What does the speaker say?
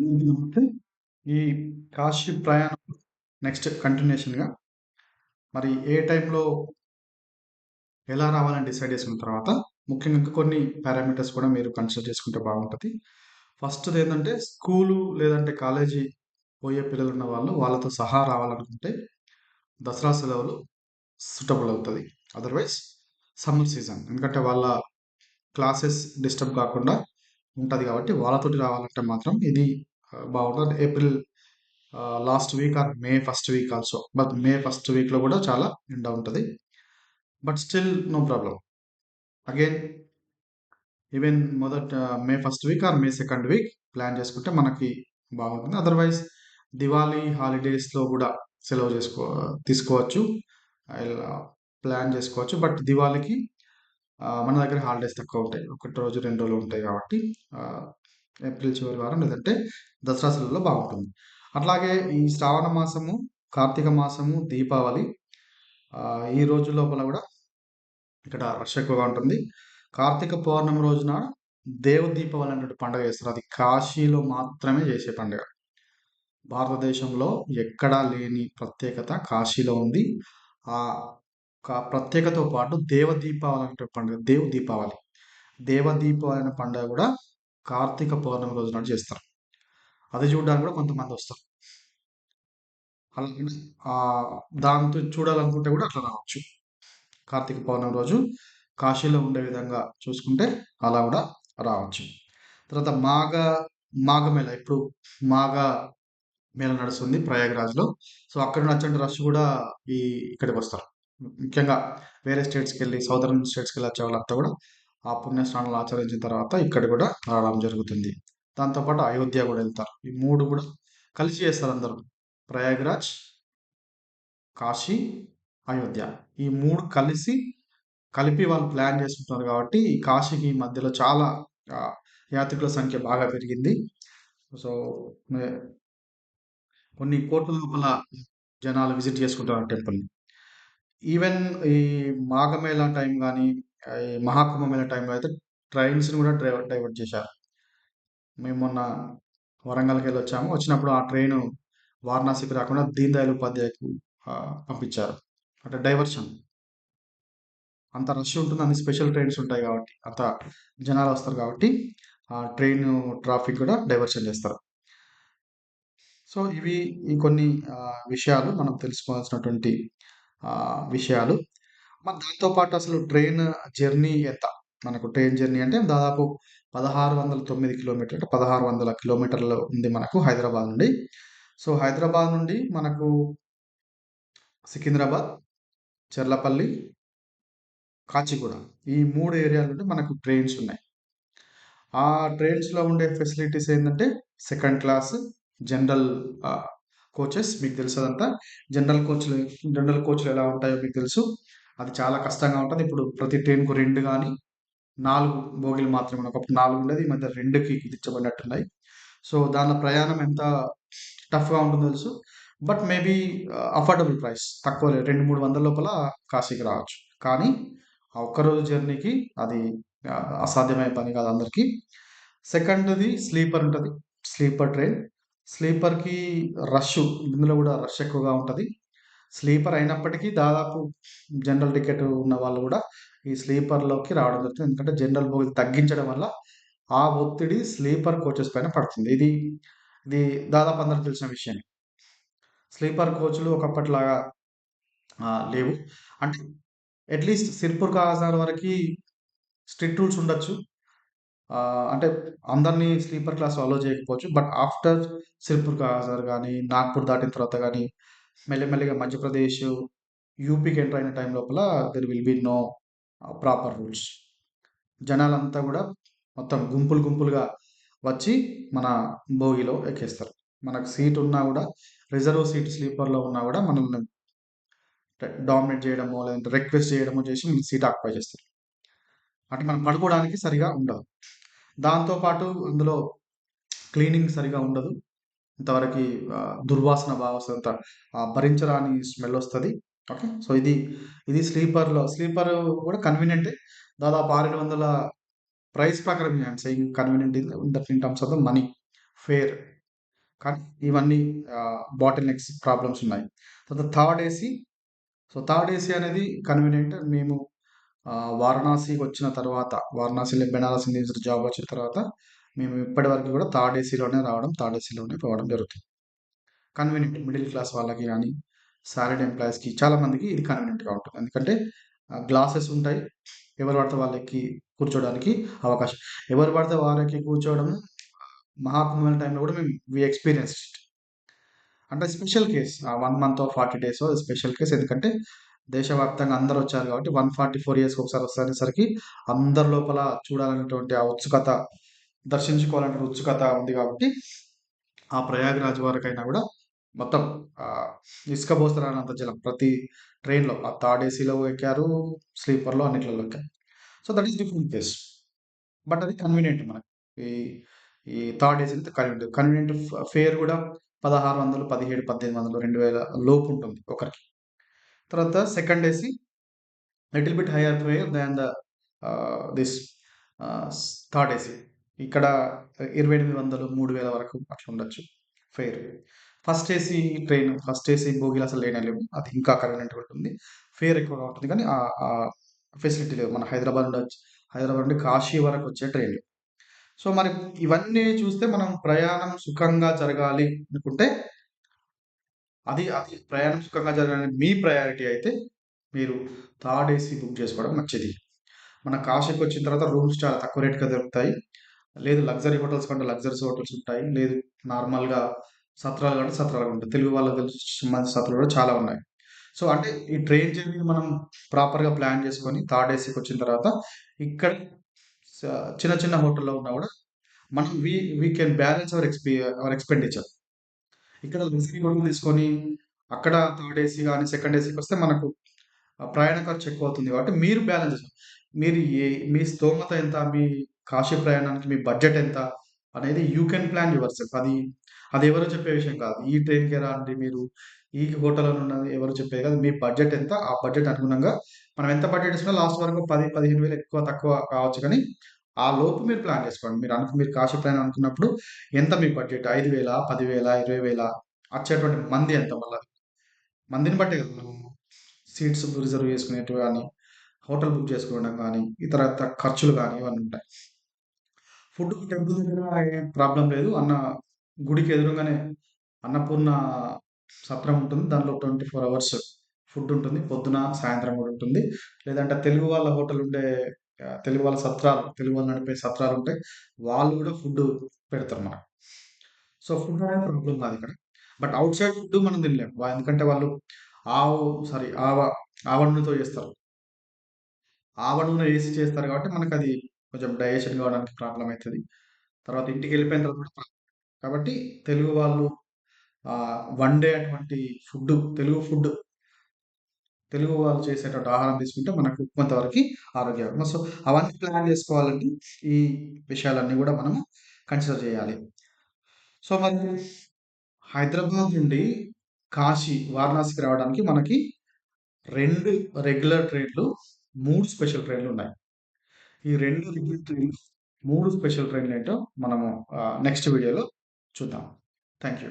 నమస్తే. ఈ కాశీ ప్రయాణం నెక్స్ట్ కంటిన్యూషన్‌గా మరి ఏ టైంలో ఎలా రావాలని డిసైడ్ చేసుకున్న తర్వాత, ముఖ్యంగా ఇంకా కొన్ని పారామీటర్స్ కూడా మీరు కన్సిడర్ చేసుకుంటే బాగుంటుంది ఫస్ట్ది ఏంటంటే స్కూలు లేదంటే కాలేజీ పోయే పిల్లలు ఉన్న వాళ్ళు వాళ్ళతో సహా రావాలనుకుంటే దసరా సెలవులు సూటబుల్ అవుతుంది అదర్‌వైస్ సమ్మర్ సీజన్. ఎందుకంటే వాళ్ళ క్లాసెస్ డిస్టర్బ్ కాకుండా ఉంటుంది కాబట్టి వాళ్ళతోటి రావాలంటే మాత్రం ఇది బాగుంటుంది April last week or May first week also. But May first వీక్‌లో కూడా చాలా ఎండ ఉంటుంది but still no problem again even మొదట May first week or May second week plan చేసుకుంటే మనకి బాగుంటుంది. అదర్వైజ్ దివాళీ హాలిడేస్‌లో కూడా సెలవు చేసుకో తీసుకోవచ్చు. ప్లాన్ uh, చేసుకోవచ్చు. బట్ దివాళీకి uh, మన దగ్గర హాలిడేస్ తక్కువ ఉంటాయి ఒకటి రోజు, రెండు రోజులు ఉంటాయి కాబట్టి uh, ఏప్రిల్ చివరి వారం లేదంటే దసరా సెలవులో బాగుంటుంది. అట్లాగే ఈ శ్రావణ మాసము, కార్తీక మాసము, దీపావళి ఈ రోజు లోపల కూడా ఇక్కడ రష్ ఎక్కువగా ఉంటుంది. కార్తీక పౌర్ణమి రోజున దేవ దీపావళి అనేటువంటి పండుగ చేస్తారు. అది కాశీలో మాత్రమే చేసే పండుగ. భారతదేశంలో ఎక్కడా లేని ప్రత్యేకత కాశీలో ఉంది. ఆ క ప్రత్యేకతతో పాటు దేవ దీపావళి అనే పండుగ దేవ్ దీపావళి. దేవ దీపావళి అనే పండుగ కూడా కార్తీక పౌర్ణమి రోజు నాడు చేస్తారు. అది చూడడానికి కూడా కొంతమంది వస్తారు అలా దాంతో చూడాలనుకుంటే కూడా అట్లా రావచ్చు. కార్తీక పౌర్ణమి రోజు కాశీలో ఉండే విధంగా చూసుకుంటే అలా కూడా రావచ్చు. తర్వాత మాఘ మాఘమేళ ఇప్పుడు మాఘ మేళ నడుస్తుంది ప్రయాగరాజ్లో సో, అక్కడ నుండి రష్ కూడా ఈ ఇక్కడికి వస్తారు ముఖ్యంగా వేరే స్టేట్స్కి వెళ్ళి సౌదర్న్ స్టేట్స్‌కెళ్ళి వచ్చే వాళ్ళంతా కూడా ఆ పుణ్యస్నానాలు ఆచరించిన తర్వాత ఇక్కడ కూడా రావడం జరుగుతుంది. దాంతో పాటు అయోధ్య కూడా వెళ్తారు ఈ మూడు కూడా కలిసి చేస్తారు అందరూ. ప్రయాగ్‌రాజ్, కాశీ, అయోధ్య. ఈ మూడు కలిసి కలిపి వాళ్ళు ప్లాన్ చేసుకుంటున్నారు కాబట్టి ఈ కాశీకి ఈ మధ్యలో చాలా యాత్రికుల సంఖ్య బాగా పెరిగింది. సో, కొన్ని కోట్ల లోపల జనాలు విజిట్ చేసుకుంటారు టెంపుల్‌ని. ఈవెన్ ఈ మాఘమేళ టైం కానీ ఈ మహాకుంభమేళ టైంలో అయితే ట్రైన్స్‌ని కూడా డ్రైవర్ డైవర్ట్ చేశారు. మేము మొన్న వరంగల్కి వెళ్ళి వచ్చాము వచ్చినప్పుడు ఆ ట్రైను వారణాసికి రాకుండా దీన్ దయాళ్ ఉపాధ్యాయకు పంపించారు. అంటే డైవర్షన్. అంత రష్ ఉంటుంది. అన్ని స్పెషల్ ట్రైన్స్ ఉంటాయి కాబట్టి, అంత జనాలు వస్తారు కాబట్టి ఆ ట్రైన్ ట్రాఫిక్ కూడా డైవర్షన్ చేస్తారు. సో, ఇవి ఇంకొన్ని కొన్ని విషయాలు మనం తెలుసుకోవాల్సినటువంటి విషయాలు. మరి దాంతో పాటు అసలు ట్రైన్ జర్నీ ఎంత? మనకు ట్రైన్ జర్నీ అంటే దాదాపు 1609 కిలోమీటర్లు అంటే 1600 కిలోమీటర్లు ఉంది మనకు హైదరాబాద్ నుండి. సో, హైదరాబాద్ నుండి మనకు సికింద్రాబాద్, చెర్లపల్లి, కాచిగూడ ఈ మూడు ఏరియాల నుండి మనకు ట్రైన్స్ ఉన్నాయి. ఆ ట్రైన్స్‌లో ఉండే ఫెసిలిటీస్ ఏంటంటే సెకండ్ క్లాస్, జనరల్ కోచెస్ మీకు తెలుసు అదంతా జనరల్ కోచ్‌లు జనరల్ కోచ్‌లు ఎలా ఉంటాయో మీకు తెలుసు. అది చాలా కష్టంగా ఉంటుంది ఇప్పుడు ప్రతి ట్రైన్‌కు రెండు కానీ నాలుగు బోగీలు మాత్రమే ఒకప్పుడు నాలుగు ఉండేది. ఈ మధ్య రెండుకి కుదించబడినట్టున్నాయి. సో, దాని ప్రయాణం ఎంత టఫ్‌గా ఉంటుందో తెలుసు. బట్ మేబీ అఫోర్డబుల్ ప్రైస్ తక్కువ రెండు మూడు వందల లోపల కాశీకి రావచ్చు. కానీ ఆ ఒక్కరోజు జర్నీకి అది అసాధ్యమైన పని కాదు అందరికీ సెకండ్‌ది స్లీపర్ ఉంటుంది స్లీపర్ ట్రైన్. స్లీపర్‌కి రష్ ఇందులో కూడా రష్ ఎక్కువగా ఉంటుంది స్లీపర్ అయినప్పటికీ దాదాపు జనరల్ టికెట్ ఉన్న వాళ్ళు కూడా ఈ స్లీపర్‌లోకి రావడం జరుగుతుంది. ఎందుకంటే జనరల్ బోగీలు తగ్గించడం వల్ల ఆ ఒత్తిడి స్లీపర్ కోచెస్ పైన పడుతుంది. ఇది ఇది దాదాపు అందరికి తెలిసిన విషయమే. స్లీపర్ కోచ్‌లు ఒకప్పటిలాగా లేవు. అంటే అట్‌లీస్ట్ సిర్పూర్ కాజార్ వరకి స్ట్రిక్ట్ రూల్స్ ఉండొచ్చు. అంటే అందరినీ స్లీపర్ క్లాస్ అలో చేయకపోవచ్చు. బట్ ఆఫ్టర్ సిర్పూర్ కాజార్ కానీ నాగ్‌పూర్ దాటిన తర్వాత కానీ మెల్లమెల్లగా మధ్యప్రదేశ్, యూపీకి ఎంటర్ అయిన టైం లోపల there will be no proper rules. జనాలంతా కూడా మొత్తం గుంపులు గుంపులుగా వచ్చి మన భోగిలో ఎక్కేస్తారు. మనకు సీట్ ఉన్నా కూడా రిజర్వ్ సీట్ స్లీపర్‌లో ఉన్నా కూడా మనల్ని డామినేట్ చేయడమో, లేదంటే రిక్వెస్ట్ చేయడమో చేసి మనం సీట్ ఆక్యుపై చేస్తారు. అంటే మనం పడుకోవడానికి సరిగా ఉండదు. దాంతోపాటు అందులో క్లీనింగ్ సరిగా ఉండదు. ఇంతవరకి దుర్వాసన బాగా వస్తుంది. ఆహ్, భరించరాని స్మెల్ వస్తుంది. ఓకే. సో, ఇది ఇది స్లీపర్‌లో స్లీపర్ కూడా కన్వీనియంటే. దాదాపు 600 ప్రైస్ ప్రకారం I saying convenient in that in terms of the money. Fare. కానీ ఇవన్నీ బాటిల్ నెక్స్ ప్రాబ్లమ్స్ ఉన్నాయి. తర్వాత third AC. So third AC అనేది కన్వీనియంట్ మేము వారణాసికి వచ్చిన తర్వాత వారణాసిలో బెనారస్ యూనివర్సిటీ జాబ్ వచ్చిన తర్వాత మేము ఇప్పటి వరకు కూడా థర్డ్ ఏసీలోనే రావడం థర్డ్ ఏసీలోనే పోవడం జరుగుతుంది. కన్వీనియంట్ మిడిల్ క్లాస్ వాళ్ళకి కానీ సాలరీ ఎంప్లాయీస్కి చాలామందికి ఇది కన్వీనియంట్గా ఉంటుంది. ఎందుకంటే గ్లాసెస్ ఉంటాయి. ఎవరు పడితే వాళ్ళకి కూర్చోవడానికి అవకాశం. ఎవరు పడితే వాళ్ళకి కూర్చోవడం మహాకుంభమైన టైంలో కూడా మేము వి ఎక్స్పీరియన్స్ అంటే special case one month forty days special case ఎందుకంటే దేశవ్యాప్తంగా అందరూ వచ్చారు కాబట్టి వన్ ఫార్టీ ఫోర్ ఇయర్స్ ఒకసారి వస్తారనేసరికి అందరి లోపల చూడాలనేటువంటి ఆ ఉత్సుకత దర్శించుకోవాలంటే ఉత్సుకత ఉంది కాబట్టి ఆ ప్రయాగరాజ్ వరకైనా కూడా మొత్తం ఇసుక పోస్తారన్నంత జలం ప్రతి ట్రైన్లో ఆ థర్డ్ ఏసీలో ఎక్కారు స్లీపర్లో అన్నిట్లలో ఎక్కారు. So that is different case but అది కన్వీనియంట్ మనకి. ఈ ఈ third AC convenient convenient fare కూడా పదహారు వందలు పదిహేడు పద్దెనిమిది వందలు రెండు వేల లోపు ఉంటుంది ఒకరికి. తర్వాత second AC little bit higher fare than the this third AC ఇక్కడ ఇరవై ఎనిమిది వందలు మూడు వేల వరకు అట్లా ఉండొచ్చు. Fare first AC train first AC బోగిలు అసలు లేనలేవు అది ఇంకా కన్వీనియంట్ ఉంటుంది ఫేర్ ఎక్కువగా ఉంటుంది కానీ ఆ ఫెసిలిటీ లేవు. మన హైదరాబాద్ నుండి హైదరాబాద్ నుండి కాశీ వరకు వచ్చే ట్రైన్లు సో మరి ఇవన్నీ చూస్తే మనం ప్రయాణం సుఖంగా జరగాలి అనుకుంటే అది అది ప్రయాణం సుఖంగా జరగాలి మీ ప్రయారిటీ అయితే మీరు థర్డ్ ఏసీ బుక్ చేసుకోవడం మంచిది. మన కాశీకి వచ్చిన తర్వాత రూమ్స్ చాలా తక్కువ రేట్గా దొరుకుతాయి. లేదు లగ్జరీ హోటల్స్ కంటే లగ్జరీస్ హోటల్స్ ఉంటాయి. లేదు నార్మల్గా సత్రాలు కంటే సత్రాలు ఉంటాయి. తెలుగు వాళ్ళకి తెలిసి మంది సత్రాలు కూడా చాలా ఉన్నాయి. సో అంటే ఈ ట్రైన్ జర్నీ మనం ప్రాపర్గా ప్లాన్ చేసుకొని థర్డ్ ఏసీకి వచ్చిన తర్వాత ఇక్కడ చిన్న చిన్న హోటల్లో ఉన్నా కూడా మనం we we can balance our XP our expenditure ఇక్కడ లగ్జరీ హోటల్ తీసుకొని అక్కడ థర్డ్ ఏసీ కానీ సెకండ్ ఏసీకి వస్తే మనకు ప్రయాణ ఖర్చు ఎక్కువ అవుతుంది కాబట్టి మీరు బ్యాలెన్స్ మీరు ఏ మీ స్తోమత ఎంత మీ కాశీ ప్రయాణానికి మీ బడ్జెట్ ఎంత అనేది you can plan yourself. అది అది ఎవరు చెప్పే విషయం కాదు. ఈ ట్రైన్కి రండి మీరు ఈ హోటల్ ఉన్నది ఎవరు చెప్పేది కాదు. మీ బడ్జెట్ ఎంత ఆ బడ్జెట్ అనుగుణంగా మనం ఎంత బడ్జెట్ ఇచ్చినా లాస్ట్ వరకు పది పదిహేను వేలు ఎక్కువ తక్కువ కావచ్చు కానీ ఆ లోపు మీరు ప్లాన్ చేసుకోండి. మీరు అనుకు మీరు కాశీ ప్రయాణం అనుకున్నప్పుడు ఎంత మీ బడ్జెట్? ఐదు వేల పదివేల ఇరవై వేల? వచ్చేటువంటి మంది ఎంత మళ్ళీ? మందిని బట్టే కదా సీట్స్ రిజర్వ్ చేసుకునేటివి కానీ హోటల్ బుక్ చేసుకోవడం కానీ ఇతర ఖర్చులు కానీ ఇవన్నీ ఉంటాయి. ఫుడ్ టెంపుల్ దగ్గర ఏం ప్రాబ్లం లేదు. అన్న గుడికి ఎదురుగానే అన్నపూర్ణ సత్రం ఉంటుంది. దాంట్లో ట్వంటీ ఫోర్ అవర్స్ ఫుడ్ ఉంటుంది. పొద్దున సాయంత్రం కూడా ఉంటుంది. లేదంటే తెలుగు వాళ్ళ హోటల్ ఉండే తెలుగు వాళ్ళ సత్రాలు తెలుగు వాళ్ళు నడిపే సత్రాలు ఉంటాయి. వాళ్ళు కూడా ఫుడ్ పెడతారు మనకు. సో ఫుడ్ అనేది ప్రాబ్లం కాదు ఇక్కడ. బట్ అవుట్ సైడ్ ఫుడ్ మనం తినలేము ఎందుకంటే వాళ్ళు ఆవు సారీ ఆవ ఆవ నూనెతో చేస్తారు. ఆవ నూనె వేసి చేస్తారు కాబట్టి మనకు అది కొంచెం డైజెషన్ కావడానికి ప్రాబ్లం అవుతుంది తర్వాత ఇంటికి వెళ్ళిపోయిన తర్వాత కాబట్టి తెలుగు వాళ్ళు వండే అటువంటి ఫుడ్ తెలుగు ఫుడ్ తెలుగు వాళ్ళు చేసేటువంటి ఆహారం తీసుకుంటే మనకు కొంతవరకు ఆరోగ్యం సో అవన్నీ ప్లాన్ చేసుకోవాలంటే ఈ విషయాలన్నీ కూడా మనము కన్సిడర్ చేయాలి. సో మరి హైదరాబాద్ నుండి కాశీ వారణాసికి రావడానికి మనకి రెండు రెగ్యులర్ ట్రైన్లు మూడు స్పెషల్ ట్రైన్లు ఉన్నాయి. ఈ రెండు రెగ్యులర్ ట్రైన్లు మూడు స్పెషల్ ట్రైన్లు ఏంటో మనము నెక్స్ట్ వీడియోలో చూద్దాం. Thank you